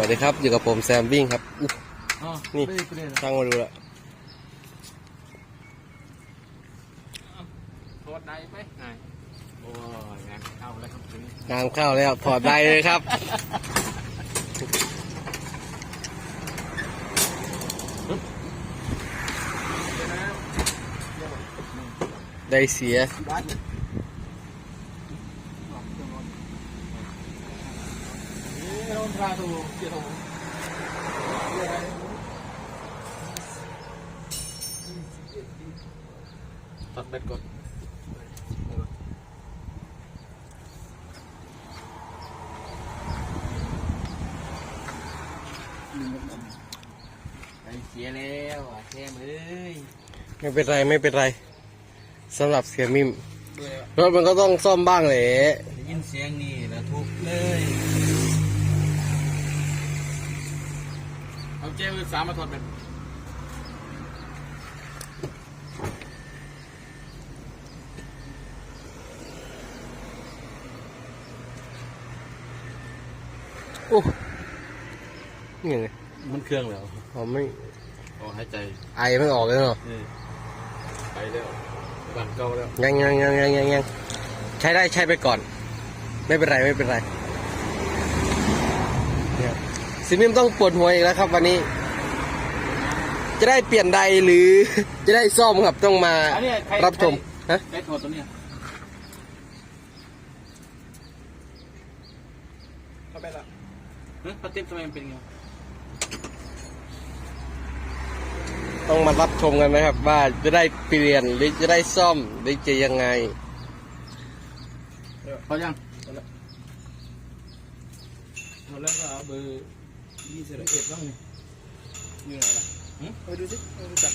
วัสดีครับ อยู่กับผมแซมวิ่งครับ นี่ไม่ได้เปลี่ยนช่างมาดูละโทษได้ไหมนายโอ้ยงานเข้าแล้วครับงานเข้าแล้วถอดได้เลยครับได้เสีย บ้านนี่เราพาตัวเกี่ยวกับตัดเบ็ดก่อนเสียแล้วอะแค่มือไม่เป็นไรไม่เป็นไรสำหรับเสียมิมรถมันก็ต้องซ่อมบ้างแหละได้ยินเสียงนี่แล้วทุกเลย เอาเจลสามมาถอดเป็นโอ้นี่ไงมันเครื่องแล้วผมไม่อ๋อหายใจไอไม่ออกเลยเนาะนี่ไปแล้วบันเก่าแล้วยังยังยังยังยังยังใช้ได้ใช้ไปก่อน ไม่เป็นไรไม่เป็นไรเนี่ย ซิมิมต้องปวดหัวอีกแล้วครับ วันนี้ จะได้เปลี่ยนใดหรือ จะได้ซ่อมครับต้องมาอันนี้ใครรับชมฮะใครถอดตัวเนี้ยเข้าไปละเฮ้ยปฏิบทำไมมันเป็นไงต้องมารับชมกันนะครับ ว่าจะได้เปลี่ยนหรือจะได้ซ่อมหรือจะยังไงเขายังเอาละเอาแล้วก็เอาเบอร์ ยี่สิบเอ็ดบ้างนี่อยู่ไหนล่ะหึไปดูสิไปดูจัก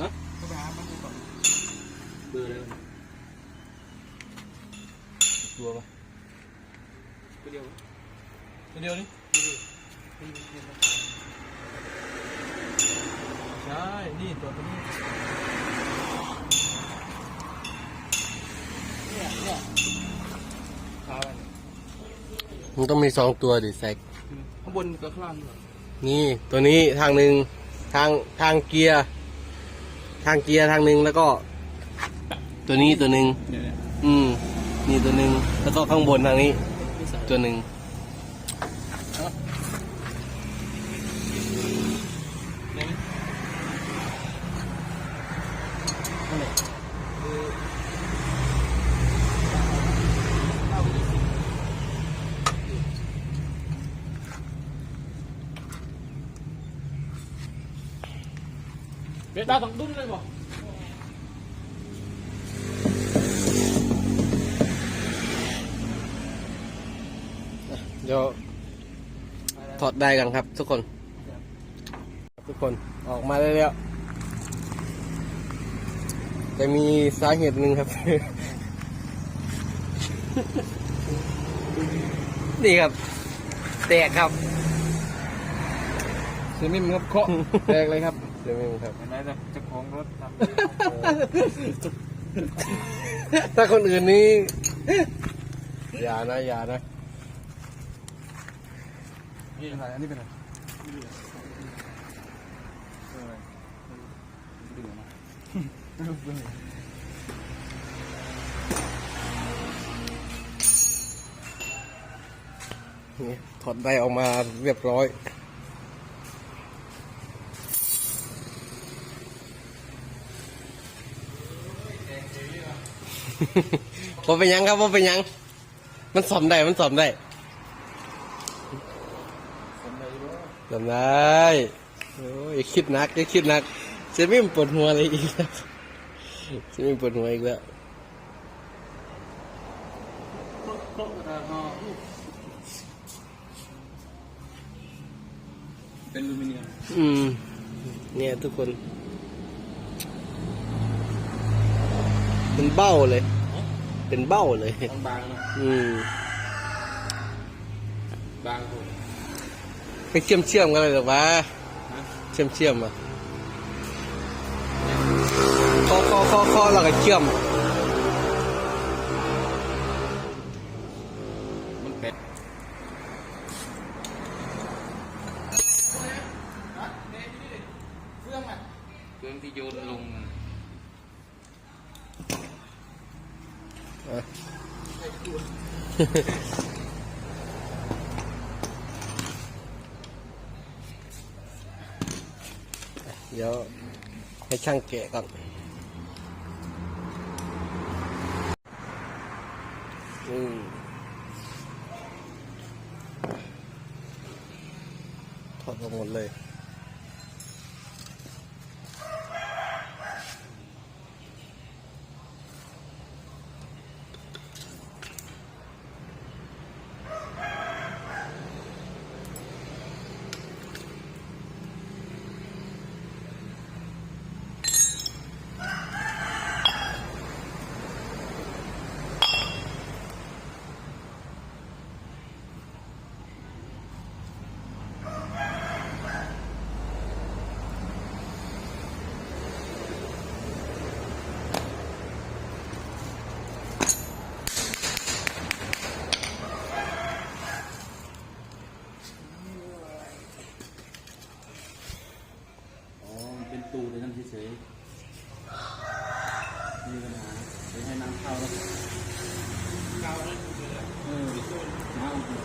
ฮะเข้าไปหาบ้างดูก่อนเบอร์อะไรวะตัวปะตัวเดียวตัวเดียวนี่ใช่ นี่ตัวตัวนี้เนี่ยเนี่ยขาอะไรเนี่ยมันต้องมีสองตัวดิแซกข้าง บนกับข้างล่างเหรอนี่ตัวนี้ทางหนึ่งทางทางเกียร์ทางเกียร์ทางหนึ่งแล้วก็ ตัวนี้ตัวหนึ่งเนี่ยเนี่ยอืมนี่ตัวหนึ่งแล้วก็ข้างบนทางนี้ไม่ใส่ตัวหนึ่ง เนี่ยนั่นแหละ เบ็ดดาวต้องดุ้นเลยบ่เดี๋ยวถอดได้กันครับทุกคน ทุกคนออกมาได้แล้วแต่มีสาเหตุหนึ่งครับ นี่ครับ แตกครับ เซมิมครับเคาะแตกเลยครับเดี๋ ยวไม่มีครับ เห็นไหมเนี่ยเจ้าของรถทำถ้าคนอื่นนี่อย่านะอย่านะนี่เป็นไรอันนี้เป็นไรดึงออกมานี่ถอดได้ออกมาเรียบร้อย พอเป็นหยังครับพอเป็นหยัง มันสอมได้มันสอมได้สนใจด้วยสอมได้โอ้ยอย่าคิดหนักอย่าคิดหนักเซมิมปวดหัวเลยอีกแล้วเซมิมปวดหัวอีกแล้วโต๊ะกระทะเป็นอลูมิเนียมอืม เนี่ยทุกคน เป็นเบ้าเลย เป็นเบ้าเลย บางๆนะอืมบางคนไปเชื่อมเชื่อมๆกันเลยหรือวะเชื่อมเชื่อมๆอะคอคอคอคอแล้วก็เชื่อม มันเป็ดเครื่องที่โยนลง เดี๋ยวให้ช่างแกะก่อนอืมถอดออกหมดเลย อ๋อมันเป็นตูในนั้นเฉยๆมีปัญหาไปให้น้ำเข้าแล้ว กาวนั่นคืออะไร เออน้ำ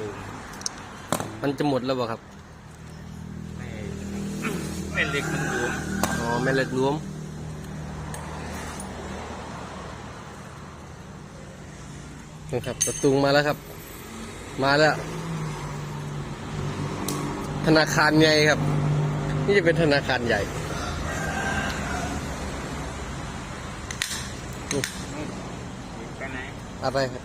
สีโครงมันจะหมดแล้วบ่ครับไม่ไม่เหล็กมันหลวมอ๋อแม่เหล็กรวมนะครับประตูมาแล้วครับ มาแล้ว ธนาคารใหญ่ครับ นี่จะเป็นธนาคารใหญ่ไปไหนอะไรครับ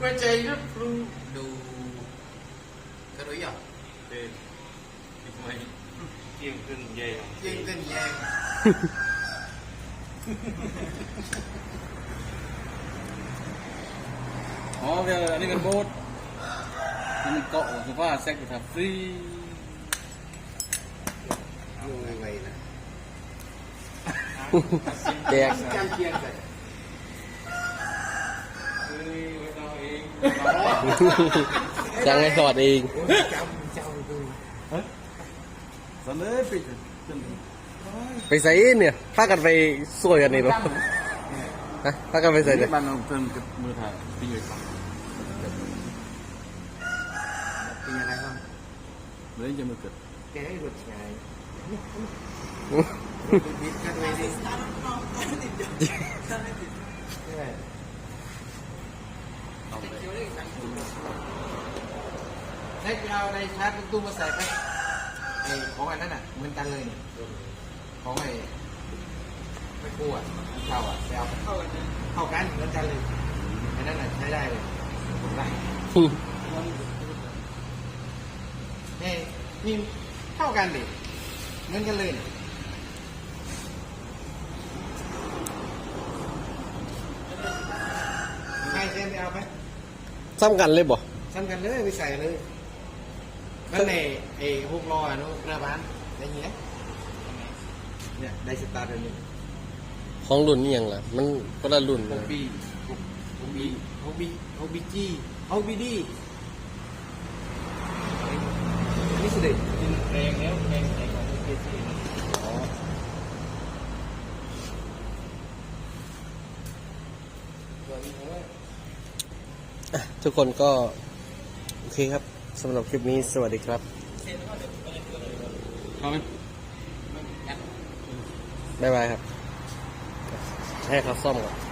ลัวใจก็ปรุงดูกระดุยอะเออทำไมเกี่ยงขึ้นใหญ่เกี่ยงขึ้นใหญ่อ๋อเดี๋ยวอันนี้เป็นโบ๊ทอันเกาะโซฟาแซกอยู่ทับฟรีอยู่ไวๆนะแจกจำเกียงกัน ต้องเองจังให้สอดเองจำจำดูสนเลยปิดจนไปใส่เนี่ยพากันไปสวยกันนี่หรอฮะพากันไปใส่ใส่เนี่ยบ้านเราเพิ่มกับมือถ่ายปีเลยครับเป็นยังไงบ้างเลยจะมาเกิดแกให้หลุดไงผิดกั นเลยดิใช่เล็กเอาในชาร์จตู้มาใส่ไปไอ้ของอันนั้นอะเหมือนกันเลยนี่ของไอ้ไม่กู้อะเช่าอะไปเอาเข้ากันเข้ากันเหมือนกันเลยอันนั้นอะใช้ได้เลยผมได้นี่นี่เข้ากันดิเหมือนกันเลยนี่ใครเซ็นไปเอาไป ซ้ำกันเลยบ่สำคัญเลยไปใส่เลยนั่นในไอ้พวกรออะนู้นหน้าบ้านได้ยินไหมเนี่ยได้สตาร์ทเลยนี่ของรุ่นนี่ยังล่ะ มันก็ละรุ่นฮเลอบยบี้ฮอบบี้ฮอบบี้ฮอบบี้จีฮอบบี้ดีอันนี้สุดเลยแรงแล้วแรงแรงของฮอบบี้จีอ๋ออะ ทุกคนก็โอเคครับสำหรับคลิปนี้สวัสดีครับเข้าไหมบ๊ายบายครับ ให้เขาซ่อมก่อน